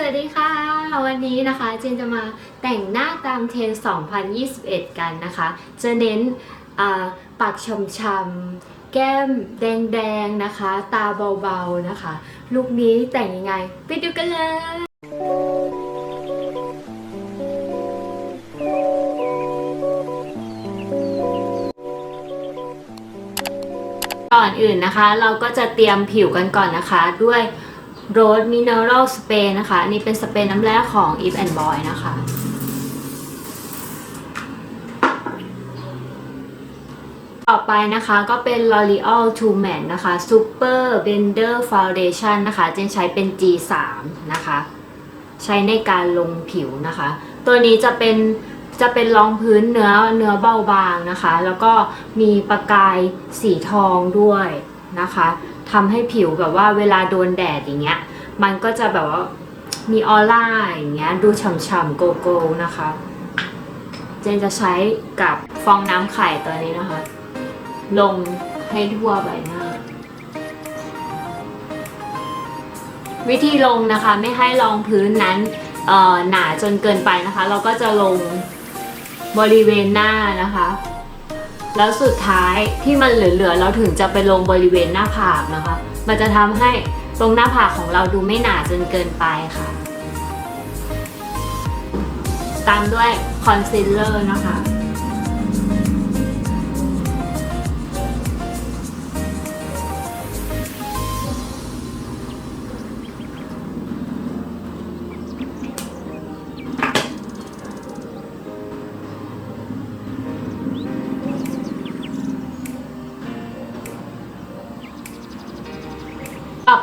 สวัสดีค่ะ วันนี้นะคะเจนจะมาแต่งหน้าตามเทรน2021 กันนะคะ จะเน้นปากช้ำๆแก้มแดงๆนะคะ ตาเบาๆนะคะ ลุคนี้แต่งยังไง ไปดูกันเลยก่อนอื่นนะคะ เราก็จะเตรียมผิวกันก่อนนะคะด้วย Rose Mineral Spray นะคะนนี้เป็นสเปรย์น้ำแร่ของ Eve and Boy นะคะ ต่อไปนะคะก็เป็น L'Oreal True Matte นะคะ Super Blender Foundation นะคะ เจนใช้เป็น G3 นะคะ ใช้ในการลงผิวนะคะ ตัวนี้จะเป็นจะเป็นรองพื้นเนื้อเนื้อเบาบางนะคะ แล้วก็มีประกายสีทองด้วยนะคะ ทำให้ผิวแบบว่าเวลาโดนแดดอย่างเงี้ย มันก็จะแบบว่ามีออร่าอย่างเงี้ยดูฉ่ำๆโกโก้นะคะ เจนจะใช้กับฟองน้ำไข่ตัวนี้นะคะ ลงให้ทั่วใบหน้า วิธีลงนะคะไม่ให้รองพื้นนั้นหนาจนเกินไปนะคะ เราก็จะลงบริเวณหน้านะคะ แล้วสุดท้ายที่มันเหลือๆเราถึงจะไปลงบริเวณหน้าผากนะคะ มันจะทำให้ตรงหน้าผากของเราดูไม่หนาจนเกินไปค่ะ ตามด้วยคอนซีลเลอร์นะคะ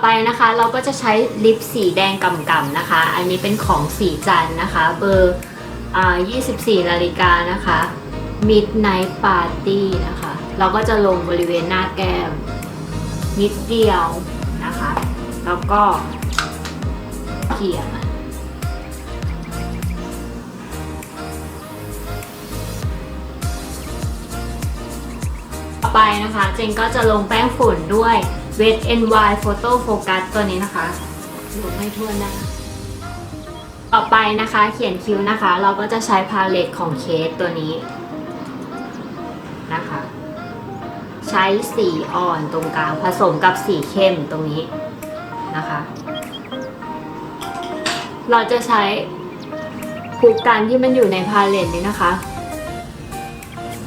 ไปนะคะ เราก็จะใช้ลิปสีแดงก่ำๆนะคะ อันนี้เป็นของสีจันนะคะ เบอร์อ่า24 นาฬิกานะคะ Midnight Party นะคะ เราก็จะลงบริเวณหน้าแก้ม นิดเดียวนะคะ แล้วก็เขี่ยนไปนะคะ เจนก็จะลงแป้งฝุ่นด้วย Wet n y Photo Focus ตัวนี้นะคะลงให้ทั่วหน้าต่อไปนะคะเขียนคิ้วนะคะ เราก็จะใช้พาเลตของเคสตัวนี้นะคะ ใช้สีอ่อนตรงกลางผสมกับสีเข้มตรงนี้นะคะ เราจะใช้ผูกกันที่มันอยู่ในพาเลตนี้นะคะ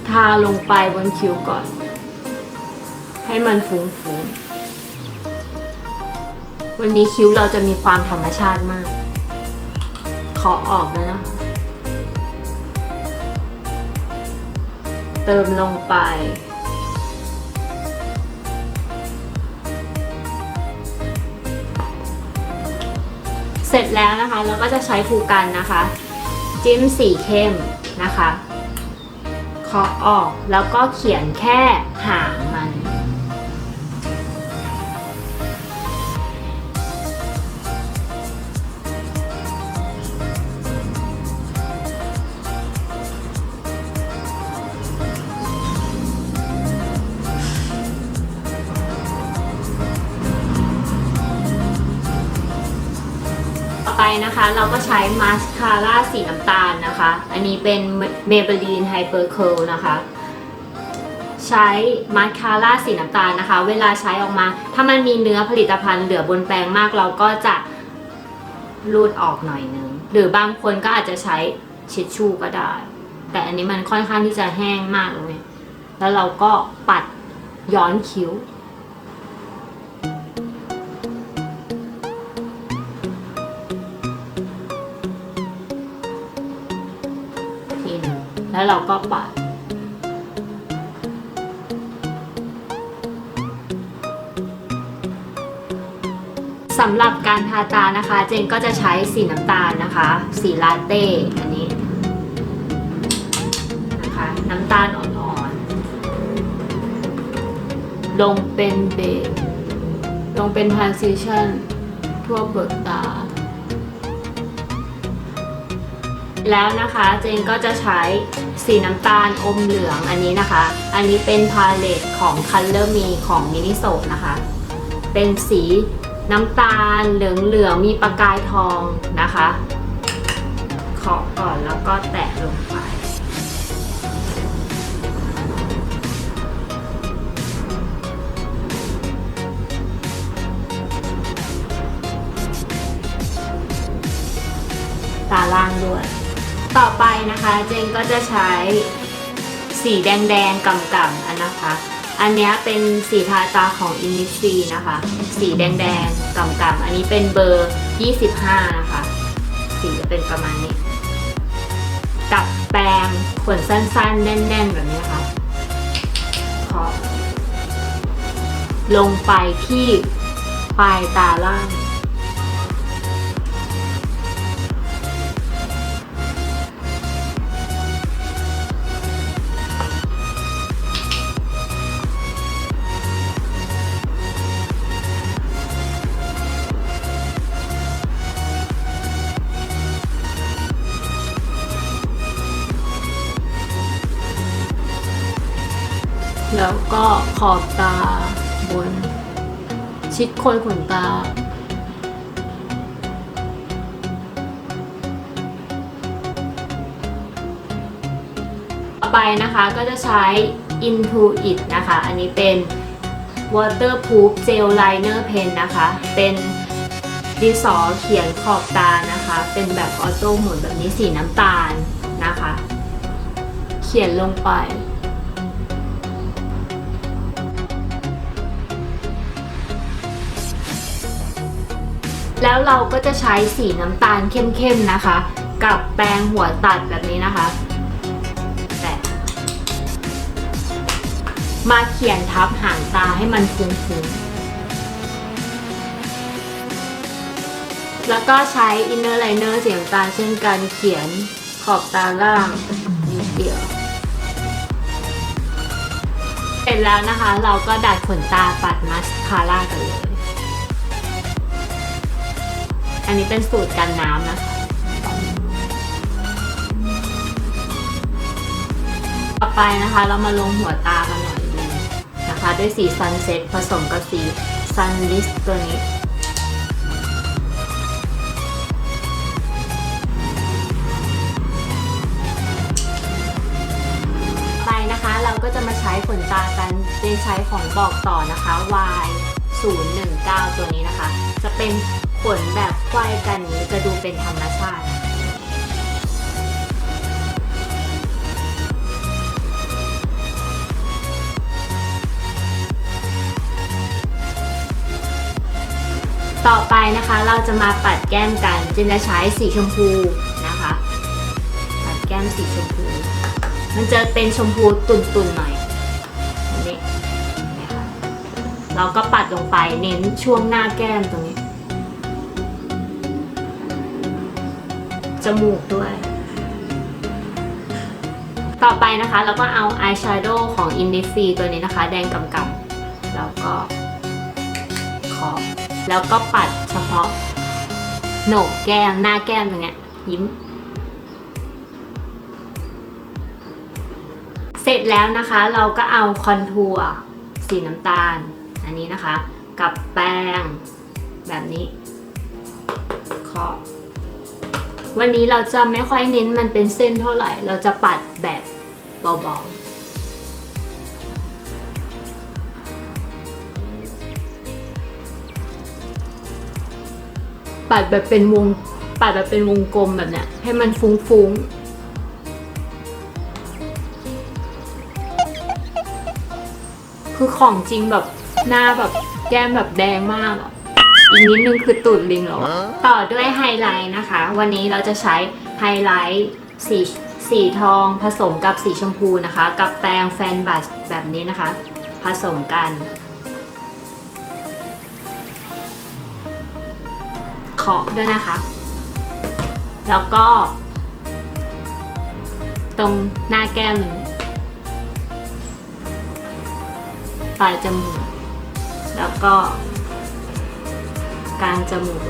ทาลงไปบนคิ้วก่อน ให้มันฟุ้งๆ วันนี้คิ้วเราจะมีความธรรมชาติมาก ขอออกแล้วนะคะ เติมลงไป เสร็จแล้วนะคะ เราก็จะใช้ภูกันนะคะ จิ้มสีเข้มนะคะเคาะออกแล้วก็เขียนแค่หาง นต่อไปนะคะ เราก็ใช้มาสคาร่าสีน้ำตาลนะคะ อันนี้เป็น Maybelline Hyper Curl นะคะ ใช้มาสคาร่าสีน้ำตาลนะคะ เวลาใช้ออกมา ถ้ามันมีเนื้อผลิตภัณฑ์เหลือบนแปรงมากเราก็จะรูดออกหน่อยนึง หรือบางคนก็อาจจะใช้เช็ดชู่ก็ได้ แต่อันนี้มันค่อนข้างที่จะแห้งมากเลย แล้วเราก็ปัดย้อนคิ้ว แล้วเราก็ปัดสำหรับการทาตานะคะ เจนก็จะใช้สีน้ำตาลนะคะ สีลาเต้อันนี้นะคะน้ำตาลอ่อนๆ ลงเป็นเบสลงเป็น transition ทั่วเปลือกตา แล้วนะคะเจนก็จะใช้สีน้ำตาลอมเหลืองอันนี้นะคะ อันนี้เป็นพาเลตของ Color Me ของ Miniso นะคะ เป็นสีน้ำตาลเหลืองๆมีประกายทองนะคะเคาะก่อนแล้วก็แตะลงไป ตาล่างด้วย ต่อไปนะคะเจนก็จะใช้สีแดงๆกำๆอันนะคะ อันนี้เป็นสีทาตาของ i n i s นะคะ สีแดงๆกำๆอันนี้เป็นเบอร์ 25 นะคะ สีจะเป็นประมาณนี้ กับแปรงขนสั้นๆ แน่นๆ แบบนี้นะคะขอลงไปที่ปลายตาล่าง แล้วก็ขอบตาบน ชิดโคนขนตา ต่อไปนะคะก็จะใช้ Intuit นะคะ อันนี้เป็น Waterproof Gel Liner Pen นะคะ เป็นดินสอเขียนขอบตานะคะ เป็นแบบออโต้หมุนแบบนี้สีน้ำตาลนะคะ เขียนลงไป แล้วเราก็จะใช้สีน้ำตาลเข้มๆนะคะ กับแปรงหัวตัดแบบนี้นะคะแต่มาเขียนทับหางตาให้มันฟุ้งๆแล้วก็ใช้อินเนอร์ไลเนอร์สีน้ำตาลเช่นกันเขียนขอบตาล่างนิดเดียวเสร็จแล้วนะคะ เราก็ดัดขนตาปัดมาสคาร่ากันเลย อันนี้เป็นสูตรกันน้ำนะคะ ต่อไปนะคะเรามาลงหัวตากันหน่อยนึงนะคะ ด้วยสี Sunset ผสมกับสี Sunlist ตัวนี้ไปนะคะเราก็จะมาใช้ขนตากันเจนใช้ของบอกต่อนะคะ Y 0 1 9 ตัวนี้นะคะ จะเป็นขนแบบไขว้กันนี้จะดูเป็นธรรมชาติต่อไปนะคะเราจะมาปัดแก้มกันเจนจะใช้สีชมพูนะคะ ปัดแก้มสีชมพู มันจะเป็นชมพูตุ่นๆหน่อย เราก็ปัดลงไปเน้นช่วงหน้าแก้มตรงนี้ จมูกด้วย ต่อไปนะคะเราก็เอาอายแชโดว์ของ i n d i f ตัวนี้นะคะ แดงกำกับแล้วก็ขอบแล้วก็ปัดเฉพาะโหนกแก้ม หน้าแก้มตรงเนี้ยยิ้ม เสร็จแล้วนะคะเราก็เอาคอนทัวร์สีน้ำตาล อันนี้นะคะ กับแป้งแบบนี้เคาะวันนี้เราจะไม่ค่อยเน้นมันเป็นเส้นเท่าไหร่ เราจะปัดแบบเบาๆปัดแบบเป็นวงปัดแบบเป็นวงกลมแบบเนี้ยให้มันฟุ้งๆคือของจริงแบบ หน้าแบบแก้มแบบแดงมากอะอีกนิดนึงคือตูดลิงแล้วอะต่อด้วยไฮไลท์นะคะ วันนี้เราจะใช้ไฮไลท์สีสีทองผสมกับสีชมพูนะคะ กับแปรงแฟนบัชแบบนี้นะคะ ผสมกัน เคาะด้วยนะคะ แล้วก็ ตรงหน้าแก้มหนึ่งปลายจมูก แล้วก็กลางจมูก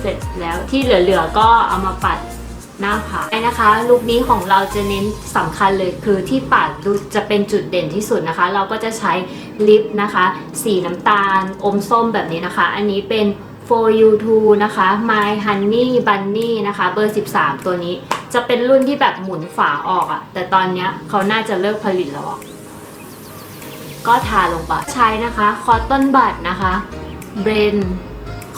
เสร็จแล้วที่เหลือๆก็เอามาปัดหน้าผากนะคะลุคนี้ของเราจะเน้นสำคัญเลยคือที่ปัดดูจะเป็นจุดเด่นที่สุดนะคะ เราก็จะใช้ลิปนะคะ สีน้ำตาล อมส้มแบบนี้นะคะ อันนี้เป็น for you to นะคะ my honey bunny นะคะ เบอร์ 13 ตัวนี้ จะเป็นรุ่นที่แบบหมุนฝาออกอะแต่ตอนนี้เขาน่าจะเลิกผลิตแล้ว ก็ทาลงไปใช้นะคะคอตตอนบัดนะคะเบรน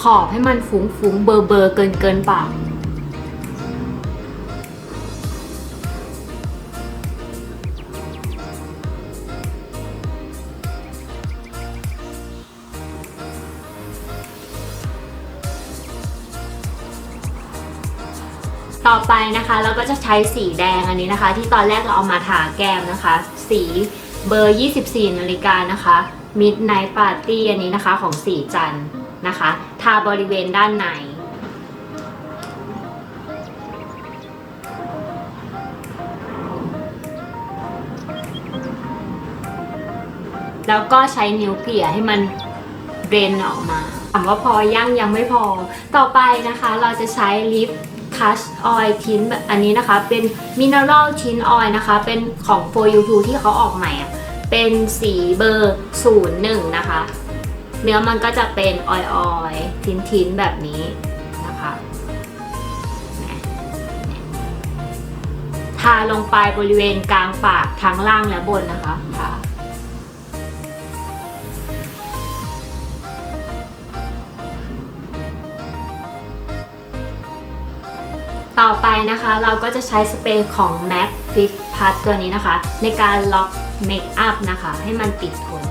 ขอบให้มันฟุ้งฟุ้งๆเบอร์เบอร์เกินเกินปากต่อไปนะคะเราก็จะใช้สีแดงอันนี้นะคะ ที่ตอนแรกเราเอามาทาแก้มนะคะ สี เบอร์ 24 นาฬิกานะคะ Midnight Party อันนี้นะคะของสีจันนะคะ ทาบริเวณด้านในแล้วก็ใช้นิ้วเกี่ยให้มันเบรนออกมาถามว่าพอยังยังไม่พอ ต่อไปนะคะเราจะใช้ลิปคัชออยทิ้นแบบ อันนี้นะคะเป็นมินเนอรัลทิ้นออยนะคะ เป็นของ for you to ที่เขาออกใหม่อะเป็นสีเบอร์ 01 นะคะ เนื้อมันก็จะเป็นออยออยทิ้นทิ้นแบบนี้นะคะทาลงไปบริเวณกลางปากทั้งล่างและบนนะคะ ต่อไปนะคะเราก็จะใช้สเปรย์ของ MAC Fix Plus ตัวนี้นะคะ ในการล็อกเมคอัพนะคะ ให้มันติดทน